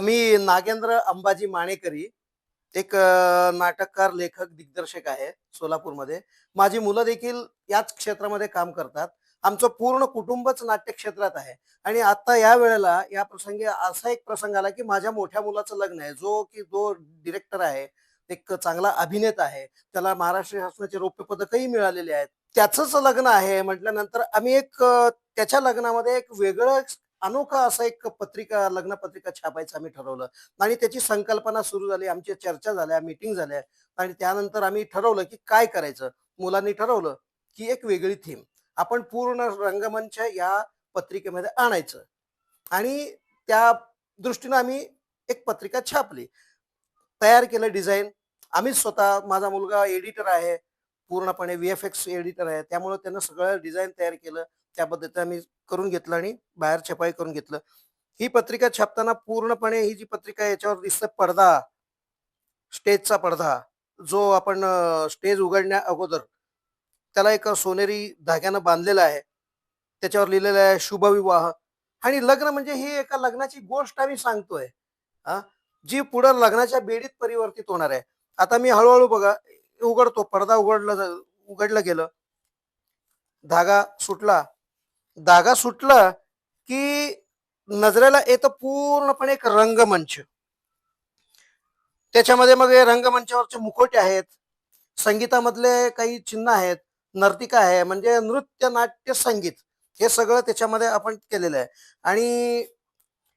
मी नागेंद्र अंबाजी माणेकरी एक नाटककार लेखक दिग्दर्शक आहे सोलापूरमध्ये. माझी मुलं देखील याच क्षेत्रामध्ये काम करतात. आमचं पूर्ण कुटुंबच नाट्य क्षेत्रात आहे. आणि आता या वेळेला या प्रसंगी असा एक प्रसंग आला की माझ्या मोठ्या मुलाचं लग्न आहे. जो की जो डिरेक्टर आहे एक चांगला अभिनेता आहे. त्याला महाराष्ट्र शासनाचे रौप्य पदकही मिळालेले आहेत. त्याचंच लग्न आहे म्हटल्यानंतर आम्ही एक त्याच्या लग्नामध्ये एक वेगळं अनोखा असा एक पत्रिका लग्न पत्रिका छापायचं आम्ही ठरवलं. आणि त्याची संकल्पना सुरू झाली आमची चर्चा झाल्या मीटिंग झाल्या. आणि त्यानंतर आम्ही ठरवलं की काय करायचं? मुलांनी ठरवलं की एक वेगळी थीम आपण पूर्ण रंगमंच या पत्रिकेमध्ये आणायचं. आणि त्या दृष्टीनं आम्ही एक पत्रिका छापली. तयार केलं डिझाईन आम्हीच स्वतः माझा मुलगा एडिटर आहे. पूर्णपणे व्ही एफ एक्स एडिटर आहे. त्यामुळे त्यानं सगळं डिझाईन तयार केलं. त्या पद्धतीने आम्ही करून घेतलं आणि बाहेर छपाई करून घेतलं. ही पत्रिका छापताना पूर्णपणे ही जी पत्रिका याच्यावर दिसतं पडदा. स्टेजचा पडदा. जो आपण स्टेज उघडण्या अगोदर त्याला एक सोनेरी धाग्यानं बांधलेला आहे. त्याच्यावर लिहिलेलं आहे शुभविवाह. आणि लग्न म्हणजे ही एका लग्नाची गोष्ट आम्ही सांगतोय. हा? जी पुढं लग्नाच्या बेडीत परिवर्तित होणार आहे. आता मी हळूहळू बघा उघडतो पडदा उघडला उघडलं गेलं. धागा सुटला. धागा सुटला की नजरेला येतं पूर्णपणे एक रंगमंच. त्याच्यामध्ये मग रंगमंचावरचे मुखोटे आहेत. संगीतामधले काही चिन्ह आहेत. नर्तिका आहे म्हणजे नृत्य नाट्य संगीत. हे सगळं त्याच्यामध्ये आपण केलेलं आहे. आणि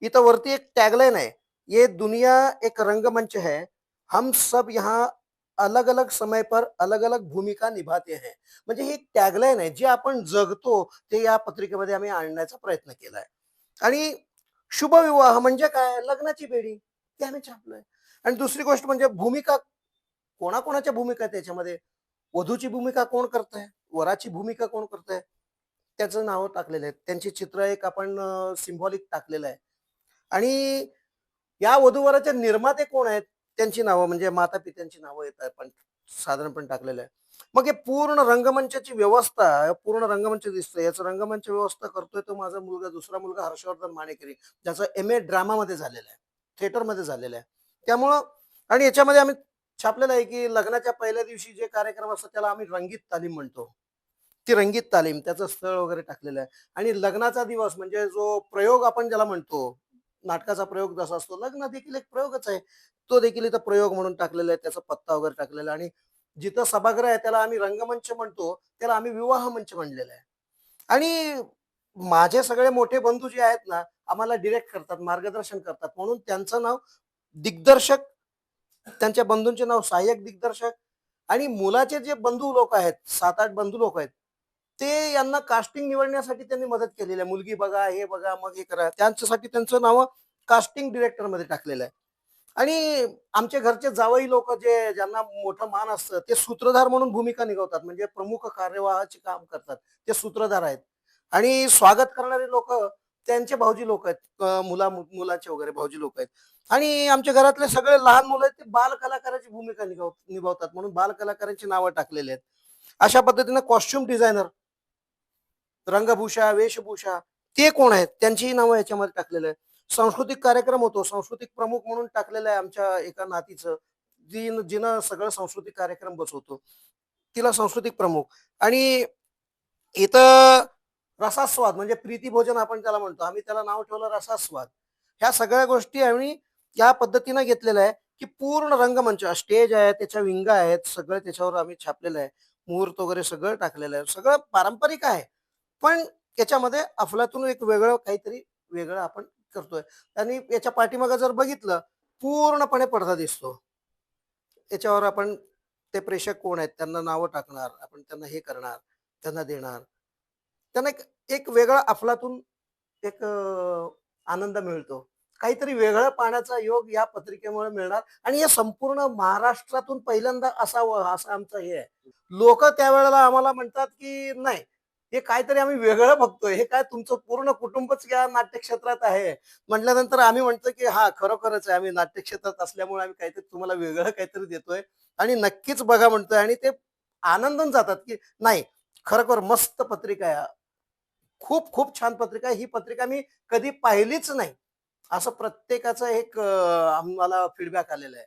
इथं वरती एक टॅगलाईन आहे. ये दुनिया एक रंगमंच है. हम सब यहाँ अलग अलग समय पर अलग अलग भूमिका निभाते हैं. म्हणजे ही टॅगलाईन आहे. जे आपण जगतो ते या पत्रिकेमध्ये आम्ही आणण्याचा प्रयत्न केलाय. आणि शुभविवाह म्हणजे काय? लग्नाची बेडी. ते आम्ही छापलंय. आणि दुसरी गोष्ट म्हणजे भूमिका कोणाकोणाच्या भूमिका त्याच्यामध्ये? वधूची भूमिका कोण करत आहे वराची भूमिका कोण करत आहे त्याचं नाव टाकलेलं आहे त्यांची चित्र एक आपण सिम्बॉलिक टाकलेलं आहे. आणि या वधूवराचे निर्माते कोण आहेत? त्यांची नावं म्हणजे माता पित्यांची नावं येत आहेत पण साधारणपणे टाकलेलं आहे. मग हे पूर्ण रंगमंचाची व्यवस्था पूर्ण रंगमंच दिसतोय. याचं रंगमंच व्यवस्था करतोय तो माझा मुलगा दुसरा मुलगा हर्षवर्धन माणेकरी ज्याचं एम ए ड्रामामध्ये झालेलं आहे थिएटरमध्ये झालेलं आहे. त्यामुळं आणि याच्यामध्ये आम्ही छापलेलं आहे की लग्नाच्या पहिल्या दिवशी जे कार्यक्रम असतात त्याला आम्ही रंगीत तालीम म्हणतो. ती रंगीत तालीम त्याचं स्थळ वगैरे टाकलेलं आहे. आणि लग्नाचा दिवस म्हणजे जो प्रयोग आपण ज्याला म्हणतो नाटकाचा प्रयोग जसा असतो लग्न देखील एक प्रयोगच आहे. तो देखील इथं प्रयोग म्हणून टाकलेला आहे त्याचा पत्ता वगैरे टाकलेला आहे. आणि जिथं सभागृह आहे त्याला आम्ही रंगमंच म्हणतो त्याला आम्ही विवाह मंच म्हणलेला आहे. आणि माझे सगळे मोठे बंधू जे आहेत ना आम्हाला डिरेक्ट करतात मार्गदर्शन करतात. म्हणून त्यांचं नाव दिग्दर्शक त्यांच्या बंधूंचे नाव सहाय्यक दिग्दर्शक आणि मुलाचे जे बंधू लोक आहेत सात आठ बंधू लोक आहेत ते यांना कास्टिंग निवडण्यासाठी त्यांनी मदत केलेली आहे. मुलगी बघा हे बघा मग हे करा. त्यांच्यासाठी त्यांचं नाव कास्टिंग डिरेक्टरमध्ये टाकलेलं आहे. आणि आमचे घरचे जावई लोक जे ज्यांना मोठं मान असतं ते सूत्रधार म्हणून भूमिका निभावतात म्हणजे प्रमुख कार्यवाहाचे काम करतात. ते सूत्रधार आहेत. आणि स्वागत करणारे लोक त्यांचे भाऊजी लोक आहेत. मुला मुलाचे वगैरे भाऊजी लोक आहेत. आणि आमच्या घरातले सगळे लहान मुलं आहेत ते बाल कलाकाराची भूमिका निभाव निभावतात. म्हणून बाल कलाकारांची नावं टाकलेली आहेत. अशा पद्धतीने कॉस्ट्युम डिझायनर रंगभूषा वेशभूषा ते कोण आहेत? त्यांचीही नावं याच्यामध्ये टाकलेले आहेत. सांस्कृतिक कार्यक्रम होतो. सांस्कृतिक प्रमुख म्हणून टाकलेलं आहे आमच्या एका नातीचं. जी जिनं सगळं सांस्कृतिक कार्यक्रम बसवतो. तिला सांस्कृतिक प्रमुख. आणि इथं रसास्वाद म्हणजे प्रीतिभोजन आपण त्याला म्हणतो आम्ही त्याला नाव ठेवलं रसास्वाद. ह्या सगळ्या गोष्टी आम्ही या पद्धतीनं घेतलेल्या आहे की पूर्ण रंगमंच स्टेज आहे त्याच्या विंगा आहेत सगळं त्याच्यावर आम्ही छापलेलं आहे. मुहूर्त वगैरे सगळं टाकलेलं आहे. सगळं पारंपरिक आहे. पण त्याच्यामध्ये अफलातून एक वेगळं काहीतरी वेगळं आपण करतोय. आणि याच्या पाठीमागं जर बघितलं पूर्णपणे पडदा दिसतो. याच्यावर आपण ते प्रेक्षक कोण आहेत? त्यांना नावं टाकणार आपण त्यांना हे करणार त्यांना देणार. त्यांना एक एक वेगळा अफलातून एक आनंद मिळतो. काहीतरी वेगळं पाण्याचा योग या पत्रिकेमुळे मिळणार आणि हे संपूर्ण महाराष्ट्रातून पहिल्यांदा असावं असं आमचं हे आहे. लोक त्यावेळेला आम्हाला म्हणतात की नाही हे काहीतरी आम्ही वेगळं बघतोय. हे काय तुमचं पूर्ण कुटुंबच या नाट्यक्षेत्रात आहे? म्हटल्यानंतर आम्ही म्हणतो की हा खरोखरच आहे. आम्ही नाट्यक्षेत्रात असल्यामुळे आम्ही काहीतरी तुम्हाला वेगळं काहीतरी देतोय. आणि नक्कीच बघा म्हणतोय आणि ते आनंदून जातात की नाही खरोखर मस्त पत्रिका आहे. खूप खूप छान पत्रिका आहे. ही पत्रिका मी कधी पाहिलीच नाही. असं प्रत्येकाचं एक आम्हाला फीडबॅक आलेला आहे.